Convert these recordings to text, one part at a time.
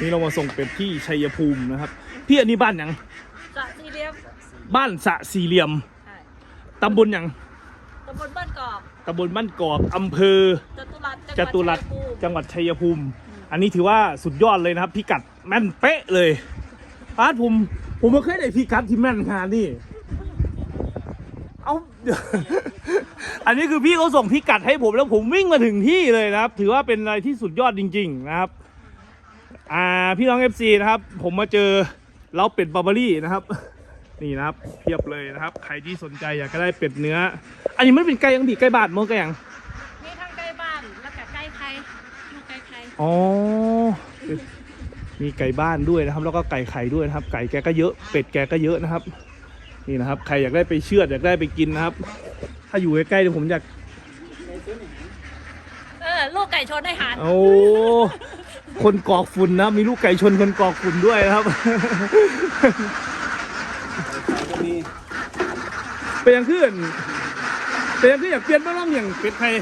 นี่เรามาส่งเป็ดที่ชัยภูมินะครับ พี่อันนี้บ้านหยังสระสี่เหลี่ยมบ้านสะสี่เหลี่ยมใช่ตำบลหยังตำบลบ้านกอกตำบลบ้านกอกอำเภอจตุรัสจตุรัสจังหวัดชัยภูมิจังหวัดชัยภูมิอันนี้ถือว่าสุดยอดเลยนะครับ พิกัดแม่นเป๊ะเลยอาร์ตผมผมไม่เคยได้พิกัดที่แม่นขนาดนี้เอาเดี๋ยวอันนี้คือพี่เขาส่งพิกัดให้ผมแล้วผมวิ่งมาถึงที่เลยนะครับ ถือว่าเป็นอะไรที่สุดยอดจริง ๆ นะครับอ่า พี่น้อง FC นะครับ ผมมาเจอเล้าเป็ดบาร์บารี่นะครับ นี่นะครับเทียบเลยนะครับ ใครที่สนใจอยากจะได้เป็ดเนื้อ อันนี้มันเป็นไก่ยังบีไก่บาทมั้งไก่ยังมีทั้งใกล้บ้านแล้วก็ใกล้ใครลูกใกล้ใครอ๋อมีไก่บ้านด้วยนะครับ แล้วก็ไก่ไข่ด้วยนะครับ ไก่แกก็เยอะเป็ดแกก็เยอะนะครับ นี่นะครับ ใครอยากได้ไปเชือดอยากได้ไปกินนะครับ ถ้าอยู่ใกล้ๆเดี๋ยวผมอยากเออลูกไก่ชนให้หารโอ้ คนกอกฝุ่นนะครับมีลูกไก่ชนคนกอกฝุ่นด้วยนะครับเป็นยังขึ้นเป็นยังขึ้นอยากเปลี่ยนบ้างอย่างเป็ดไทย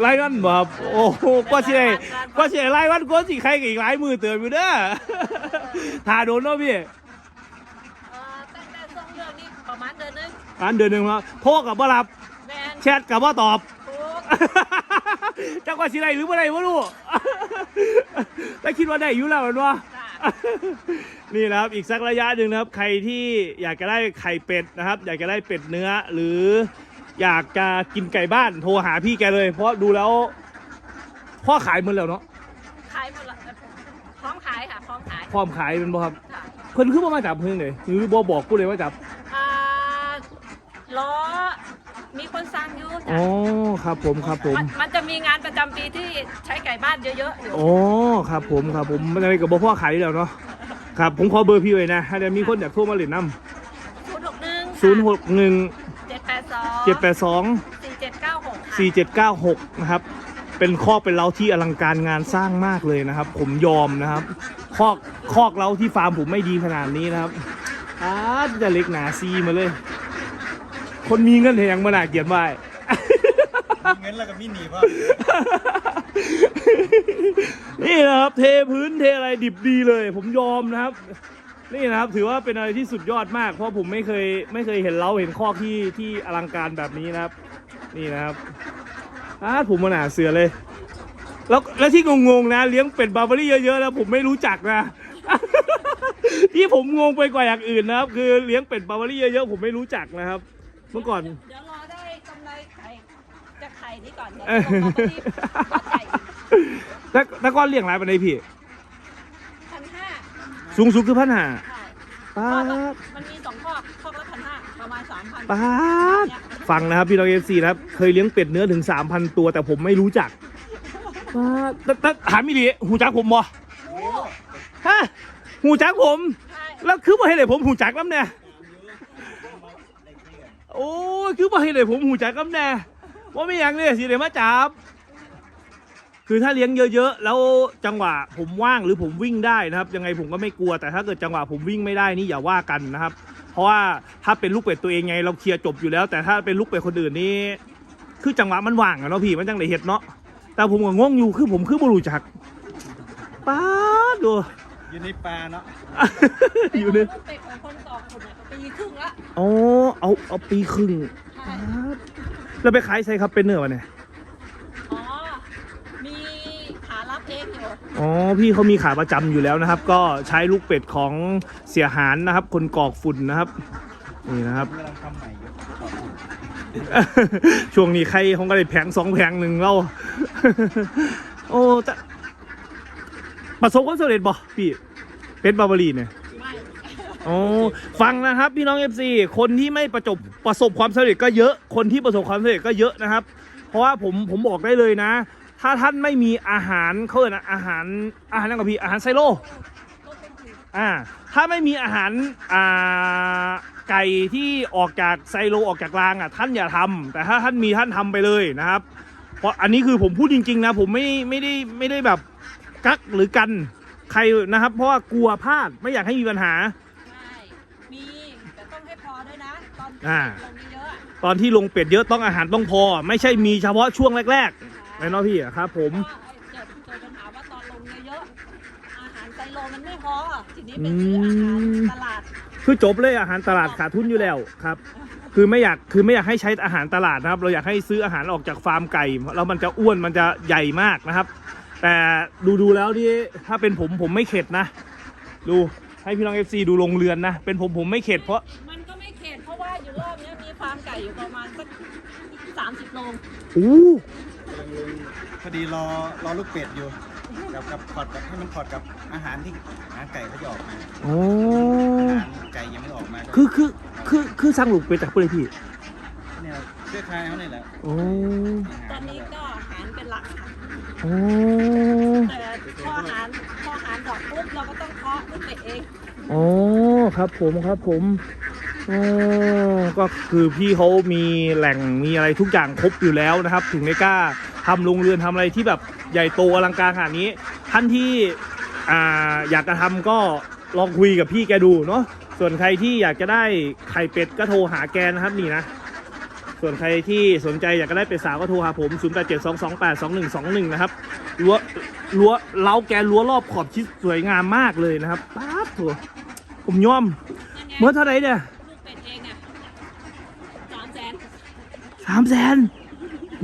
ไล่วันบ่ครับโอ้โหกว่าสิได้กว่าสิได้ไล่วันกว่าสิใครกับอีกหลายมือเติมอยู่เด้อถ่าโดนเนาะพี่เออตั้งแต่ส่งเรื่องนี้ประมาณเดือนนึงอันเดือนหนึ่งแล้วโทรกับบ่รับแมนแชทกับบ่ตอบถูก จักว่าสิได้หรือบ่ได้บ่รู้แต่คิดว่าได้อยู่แล้วแม่นบ่จ้ะนี่นะครับอีกสักระยะหนึ่งนะครับ ใครที่อยากจะได้ไข่เป็ดนะครับ อยากจะได้เป็ดเนื้อ หรืออยากจะกินไก่บ้านโทรหาพี่แกเลย เพราะดูแล้วพ่อขายหมดแล้วเนาะขายหมดละพร้อมขายค่ะพร้อมขายพร้อมขายเป็นบ่ครับค่ะเพิ่นคือบ่มาจับเพิ่นเลยหรือบ่บอกกูเลยว่าจับอ่าล้อ มีคนสั่งอยู่อ๋จ้ะอครับผมครับผม มันมันจะมีงานประจำปีที่ใช้ไก่บ้านเยอะๆอยู่อ๋อครับผมครับผมมันอะไรกับบ่พ่อขายอยู่แล้วเนาะครับผมขอเบอร์พี่ไว้นะถ้าเดี๋ยวมีคนอยากโทรมาเล่นน้ศูนย์หกหนึ่งำ061เจ็ดแปดสอง782สี่เจ็ดเก้าหก4796นะครับ เป็นคอกเป็นเล้าที่อลังการงานสร้างมากเลยนะครับ ผมยอมนะครับ คอกคอกเล้าที่ฟาร์มผมไม่ดีขนาดนี้นะครับอาจะเล็กหนาซีมาเลย คนมีเงินแหงมาหนาเกียรติไว้ เงินแล้วก็มีหนีพ่อนี่นะครับ เทพื้นเทอะไรดิบดีเลย ผมยอมนะครับ นี่นะครับ ถือว่าเป็นอะไรที่สุดยอดมาก เพราะผมไม่เคยไม่เคยเห็นเล้าเห็นคอกที่ที่อลังการแบบนี้นะครับ นี่นะครับอาผมมาหนาเสือเลย แล้วแล้วที่งงๆนะ เลี้ยงเป็ดบาร์บารี่เยอะๆแล้วผมไม่รู้จักนะ ที่ผมงงไปกว่าอย่างอื่นนะครับ คือเลี้ยงเป็ดบาร์บารี่เยอะๆผมไม่รู้จักนะครับ เมื่อก่อน เดี๋ยวรอได้กำไรไข่จะไข่นี้ก่อนเดี๋ยวเออเราก็รีบวัดไข่แต่แต่ก่อนเลี้ยงไรไปในพี่ พันห้าสูงสุดคือพันหาใช่ป้าคอกละดมันมีสองคอกคอกละพันห้าประมาณสามพันป้าดฟังนะครับ พี่น้องเอฟซีนะครับ เคยเลี้ยงเป็ดเนื้อถึง 3,000 ตัว แต่ผมไม่รู้จักป้าดแต่แต่ถามมิลีหูจักผมบ่ฮะหูจักผม ใช่แล้วคือบ่ให้เลยผมหูจักน้ำเนี่ย โอ้ยคือบ่ให้เลยผมหูจักน้ำเนี่ยว่าไม่อย่างเนี่ยสิเดี๋ยวมาจับ คือถ้าเลี้ยงเยอะๆ แล้วจังหวะผมว่างหรือผมวิ่งได้นะครับ ยังไงผมก็ไม่กลัวแต่ถ้าเกิดจังหวะผมวิ่งไม่ได้นี่อย่าว่ากันนะครับ เพราะว่าถ้าเป็นลูกเป็ดตัวเองไงเราเคลียร์จบอยู่แล้ว แต่ถ้าเป็นลูกเป็ดคนอื่นนี่คือจังหวะมันว่างอะเนาะพี่มันจังไดเห็ดเนาะแต่ผมก็งงอยู่คือผมคือบ่รู้จักป้าดดูอยู่ในป่าเนาะอยู่เนี่ ปีครึ่งละอ๋อเอาเอาปีครึ่งใช่แล้วไปขายใส่ครับเป็นเนื้อวะเนี่ยอ๋อ มีขารับเองอยู่อ๋อพี่เขามีขาประจำอยู่แล้วนะครับ ก็ใช้ลูกเป็ดของเสียหารนะครับ คนกอกฝุ่นนะครับนี่นะครับ กำลังทำใหม่อยู่ช่วงนี้ใครเขาก็ได้แผงสองแผงหนึ่งเราโอ้แต่ประสบความสำเร็จบ่พี่เป็ดบาร์บารีเนี่ย ไม่อ๋อฟังนะครับพี่น้อง FC คนที่ไม่ประจบประสบความสำเร็จก็เยอะคนที่ประสบความสำเร็จก็เยอะนะครับ เพราะว่าผมผมบอกได้เลยนะ ถ้าท่านไม่มีอาหารเขาเรียกนะอาหารอาหารนั่นกับพี่อาหารไซโลอ่าถ้าไม่มีอาหารอ่าไก่ที่ออกจากไซโลออกจากรางอะท่านอย่าทำแต่ถ้าท่านมีท่านทำไปเลยนะครับ เพราะอันนี้คือผมพูดจริง ๆ นะ ผมไม่ไม่ได้ไม่ได้แบบกักหรือกันใครนะครับ เพราะว่ากลัวพลาดไม่อยากให้มีปัญหา ใช่มีแต่ต้องให้พอด้วยนะ ต อนอ่าลงเยอะๆอะตอนที่ลงเป็ดเยอะต้องอาหารต้องพอ ไม่ใช่มีเฉพาะช่วงแรกใช่แม่นอพี่อะครับผม ก็เกิดเกิดปัญหาว่าตอนลงเยอะๆอาหารไซโลมันไม่พอทีนี้ไปซื้ออาหารตลาดคือจบเลยอาหารตลาดขาดทุนอยู่แล้วครับ คือไม่อยากคือไม่อยากให้ใช้อาหารตลาดนะครับ เราอยากให้ซื้ออาหารออกจากฟาร์มไก่แล้วมันจะอ้วนมันจะใหญ่มากนะครับ แต่ดูดูๆแล้วที่ถ้าเป็นผมผมไม่เข็ดนะ ดูให้พี่น้องเอฟซีดูโรงเรือนนะ เป็นผมผมไม่เข็ดเพราะ อยู่ประมาณสักสามสิบโลอู้กำลังลงพอดีรอรอลูกเป็ดอยู่กับกับพอดกับให้มันพอดกับอาหารที่อาหารไก่เขาจะออกมาอ๋ออาหารไก่ยังไม่ออกมาก็คือคือคือคือสร้างลูกเป็ดจากผู้ใดพี่เนี่ยเสื้อคลายเขาเนี่ยแหละอ๋อตอนนี้ก็อาหารเป็นหลักค่ะอ๋อแต่พออาหารพออาหารดอกปุ๊บเราก็ต้องเคาะลูกเป็ดเองอ๋อครับผมครับผมอ๋อ ก็คือพี่เขามีแหล่งมีอะไรทุกอย่างครบอยู่แล้วนะครับ ถึงได้กล้าทำโรงเรือนทำอะไรที่แบบใหญ่โตอลังการขนาดนี้ ท่านที่อ่าอยากจะทำก็ลองคุยกับพี่แกดูเนาะส่วนใครที่อยากจะได้ไข่เป็ดก็โทรหาแกนะครับนี่นะ ส่วนใครที่สนใจอยากจะได้เป็ดสาวก็โทรหาผม 0872282121 นะครับรั้วรั้วเล้าแกรั้วรอบขอบชิดสวยงามมากเลยนะครับป๊าบโถผมยอมเมื่อเท่าไหร่เนี่ย ลูกเป็ดเองอะสามแสน สามแสน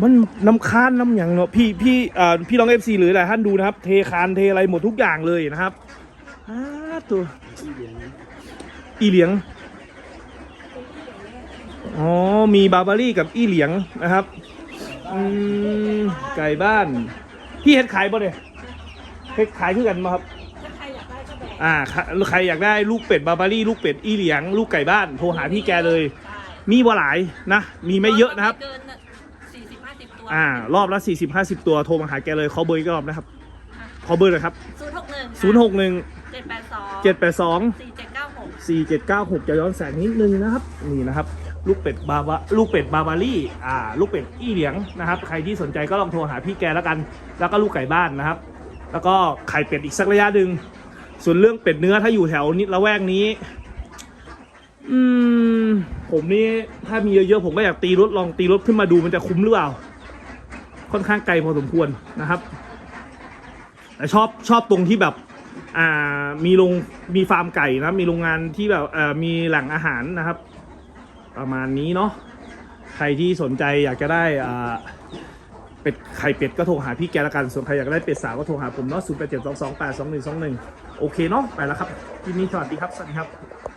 มันน้ำค้านน้ำอย่างเนาะพี่พี่เอ่อพี่ลองเอฟซีหรืออะไรท่านดูนะครับ เทคานเทอะไรหมดทุกอย่างเลยนะครับอ้าตัวอีเหลียงอ๋อมีบาร์บารี่กับอีเหลียงนะครับอืมไก่บ้าน พี่เฮ็ดขายป่ะเนี่ยเฮ็ดขายคือกันมาครับถ้าใครอยากได้ก็แบ่งอ่าใครใครอยากได้ลูกเป็ดบาร์บารี่ลูกเป็ดอีเหลียง ลูกไก่บ้านโทรหาพี่แกเลยใช่ มีบ่หลายนะ มีไม่เยอะนะครับ เกินสี่สิบห้าสิบตัวอ่า รอบละ 40 50 ตัวโทรมาหาแกเลยขอเบอร์อีกรอบนะครับ ขอเบอร์เลยครับ ศูนย์หกหนึ่ง061 เจ็ดแปดสอง782 สี่เจ็ดเก้าหก4796 จะย้อนแสงนิดนึงนะครับ นี่นะครับ ลูกเป็ดบาบาลูกเป็ดบาบารี่อ่า ลูกเป็ดอี้เหลียงนะครับ ใครที่สนใจก็ลองโทรหาพี่แกแล้วกัน แล้วก็ลูกไก่บ้านนะครับ แล้วก็ไข่เป็ดอีกสักระยะหนึ่งส่วนเรื่องเป็ดเนื้อถ้าอยู่แถวนี้ละแวกนี้ อืม ผมนี่ถ้ามีเยอะๆผมก็อยากตีรถลองตีรถขึ้นมาดูมันจะคุ้มหรือเปล่า ค่อนข้างไกลพอสมควรนะครับ แต่ชอบชอบตรงที่แบบ อ่ามีโรงมีฟาร์มไก่นะมีโรงงานที่แบบเอ่อมีแหล่งอาหารนะครับ ประมาณนี้เนาะใครที่สนใจอยากจะได้อ่าเป็ดไข่เป็ดก็โทรหาพี่แกละกัน ส่วนใครอยากได้เป็ดสาวก็โทรหาผมเนาะ0 8 7 2 2 8 2 1 2 1โอเคเนาะไปแล้วครับทีนี้สวัสดีครับ สวัสดีครับ